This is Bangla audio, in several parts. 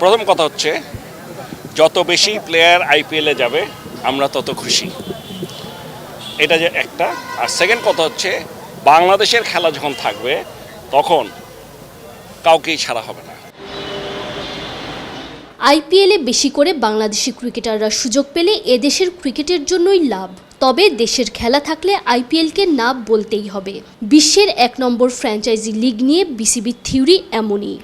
প্রথম কথা হচ্ছে, যত বেশি প্লেয়ার আইপিএলে যাবে, আমরা তত খুশি। এটা যে একটা। আর সেকেন্ড কথা হচ্ছে, বাংলাদেশের খেলা যখন থাকবে, তখন কাউকেই ছাড়া হবে না। আইপিএলে বেশি করে বাংলাদেশি ক্রিকেটাররা সুযোগ পেলে এদেশের ক্রিকেটের জন্যই লাভ। তবে দেশের খেলা থাকলে আইপিএলকে না বলতেই হবে। বিশ্বের এক নম্বর ফ্র্যাঞ্চাইজি লিগ নিয়ে বিসিবির থিওরি এমনই।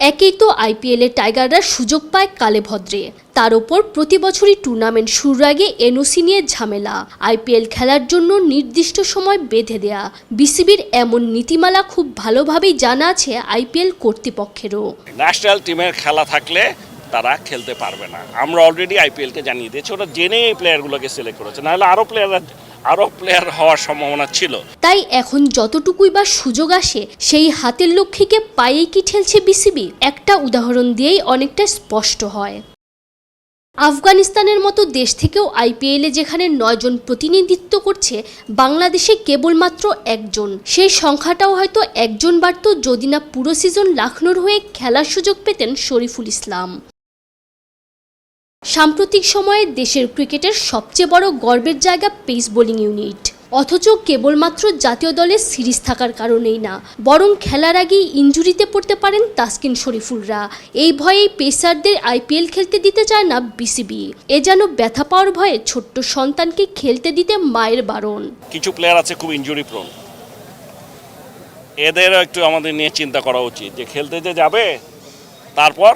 একেই তো আইপিএলে টাইগাররা সুযোগ পায় কালে ভদ্রে। তার ওপর প্রতি বছরই টুর্নামেন্ট শুরুর আগে এনওসি নিয়ে ঝামেলা। আইপিএল খেলার জন্য নির্দিষ্ট সময় বেঁধে দেয়া। বিসিবির এমন নীতিমালা খুব ভালোভাবেই জানা আছে আইপিএল কর্তৃপক্ষেরও। ন্যাশনাল টিমের খেলা থাকলে তারা খেলতে পারবে না। আমরা অলরেডি আইপিএলকে জানিয়ে দিয়েছি। ওরা জেনে এই প্লেয়ারগুলোকে সিলেক্ট করেছে। নাহলে আরও প্লেয়ার আরও প্লেয়ার হওয়ার সম্ভাবনা ছিল। তাই এখন যতটুকুই বা সুযোগ আসে, সেই হাতের লক্ষ্মীকে পায়েই কি ঠেলছে বিসিবি? একটা উদাহরণ দিয়েই অনেকটা স্পষ্ট হয়। আফগানিস্তানের মতো দেশ থেকেও আইপিএলে যেখানে নয়জন প্রতিনিধিত্ব করছে, বাংলাদেশে কেবলমাত্র একজন। সেই সংখ্যাটাও হয়তো একজন বাড়ত যদি না পুরো সিজন লাখনোর হয়ে খেলার সুযোগ পেতেন শরীফুল ইসলাম। সাম্প্রতিক সময়ে দেশের ক্রিকেটের সবচেয়ে বড় গর্বের জায়গা পেস বোলিং ইউনিট। অথচ কেবলমাত্র জাতীয় দলের সিরিজ থাকার কারণেই না, বরং খেলার আগেই ইঞ্জুরিতে পড়তে পারেন তাসকিন শরীফুলরা। এই ভয়েই পেসারদের আইপিএল খেলতে দিতে চায় না বিসিবি। এ যেন ব্যথা পাওয়ার ভয়ে ছোট্ট সন্তানকে খেলতে দিতে মায়ের বারণ। কিছু প্লেয়ার আছে খুব ইঞ্জুরি প্রোন এদেরও একটু আমাদের নিয়ে চিন্তা করা উচিত যে খেলতে যে যাবে, তারপর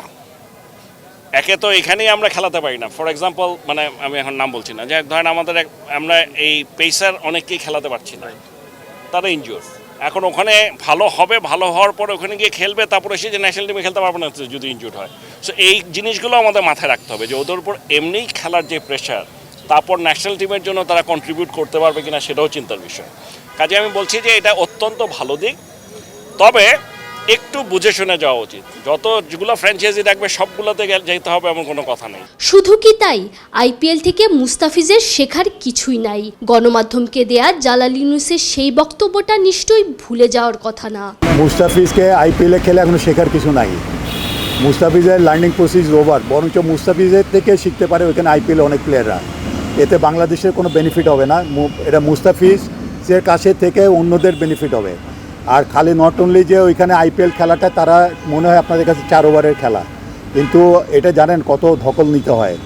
একে তো এখানেই আমরা খেলাতে পারি না। ফর এক্সাম্পল মানে আমি এখন নাম বলছি না। যে ধরেন আমাদের আমরা এই পেসার অনেককেই খেলাতে পারছি না। তারা ইনজুর এখন ওখানে ভালো হবে, ভালো হওয়ার পরে ওখানে গিয়ে খেলবে, তারপরে সে যে ন্যাশনাল টিমে খেলতে পারবে না যদি ইনজুর হয়। সো এই জিনিসগুলো আমাদের মাথায় রাখতে হবে যে ওদের উপর এমনিই খেলার যে প্রেশার তারপর ন্যাশনাল টিমের জন্য তারা কন্ট্রিবিউট করতে পারবে কিনা সেটাও চিন্তার বিষয়। কাজে আমি বলছি যে এটা অত্যন্ত ভালো দিক। তবে একটু বুঝে শুনে যাওয়া উচিত। যত যেগুলো ফ্র্যাঞ্চাইজি দেখবে সবগুলোতে যেতে হবে এমন কোনো কথা নেই। শুধু কি তাই? আইপিএল থেকে মুস্তাফিজের শেখার কিছুই নাই। গণমাধ্যমকে দেয়া জালাল ইউনুসের সেই বক্তব্যটা নিশ্চয়ই ভুলে যাওয়ার কথা না। মুস্তাফিজকে আইপিএলে খেলে এখনও শেখার কিছু নাই। মুস্তাফিজের লার্নিং প্রসেস ওভার বরঞ্চ মুস্তাফিজের থেকে শিখতে পারে ওইখানে আইপিএলে অনেক প্লেয়াররা এতে বাংলাদেশের কোনো বেনিফিট হবে না। মু- এটা মুস্তাফিজের কাছে থেকে অন্যদের বেনিফিট হবে। আর খালি নট অনলি যে ওইখানে আইপিএল খেলাটা, তারা মনে হয় আপনাদের কাছে চার ওভারের খেলা। কিন্তু এটা জানেন কত ধকল নিতে হয়।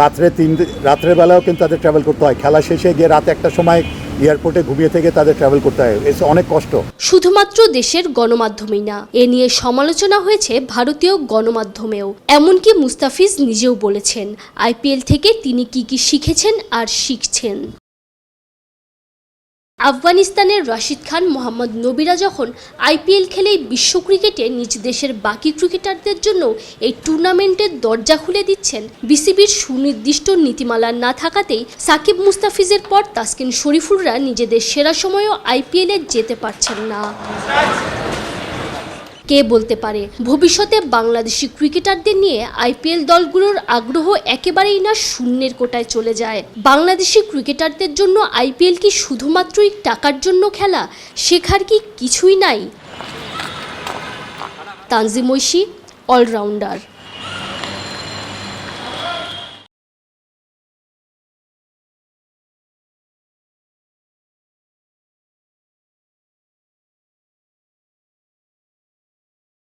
রাত্রে তিন রাত্রের বেলাও কিন্তু তাদের ট্রাভেল করতে হয়। খেলা শেষে গিয়ে রাত একটা সময় এয়ারপোর্টে ঘুমিয়ে থেকে তাদের ট্রাভেল করতে হয়। এসে অনেক কষ্ট। শুধুমাত্র দেশের গণমাধ্যমেই না, এ নিয়ে সমালোচনা হয়েছে ভারতীয় গণমাধ্যমেও। এমনকি মুস্তাফিজ নিজেও বলেছেন আইপিএল থেকে তিনি কি কি শিখেছেন আর শিখছেন। আফগানিস্তানের রাশিদ খান, মোহাম্মদ নবিরা যখন আইপিএল খেলে বিশ্ব ক্রিকেটে নিজ দেশের বাকি ক্রিকেটারদের জন্য এই টুর্নামেন্টের দরজা খুলে দিচ্ছেন বিসিবির সুনির্দিষ্ট নীতিমালা না থাকাতেই সাকিব মুস্তাফিজের পর তাসকিন শরীফুলরা নিজেদের সেরা সময়ও আইপিএলে যেতে পারছেন না। কে বলতে পারে? ভবিষ্যতে বাংলাদেশি ক্রিকেটারদের নিয়ে আইপিএল দলগুলোর আগ্রহ একেবারেই না শূন্যের কোটায় চলে যায়। বাংলাদেশি ক্রিকেটারদের জন্য আইপিএল কি শুধুমাত্রই টাকার জন্য খেলা? শেখার কি কিছুই নাই? তানজিম ঐশী অলরাউন্ডার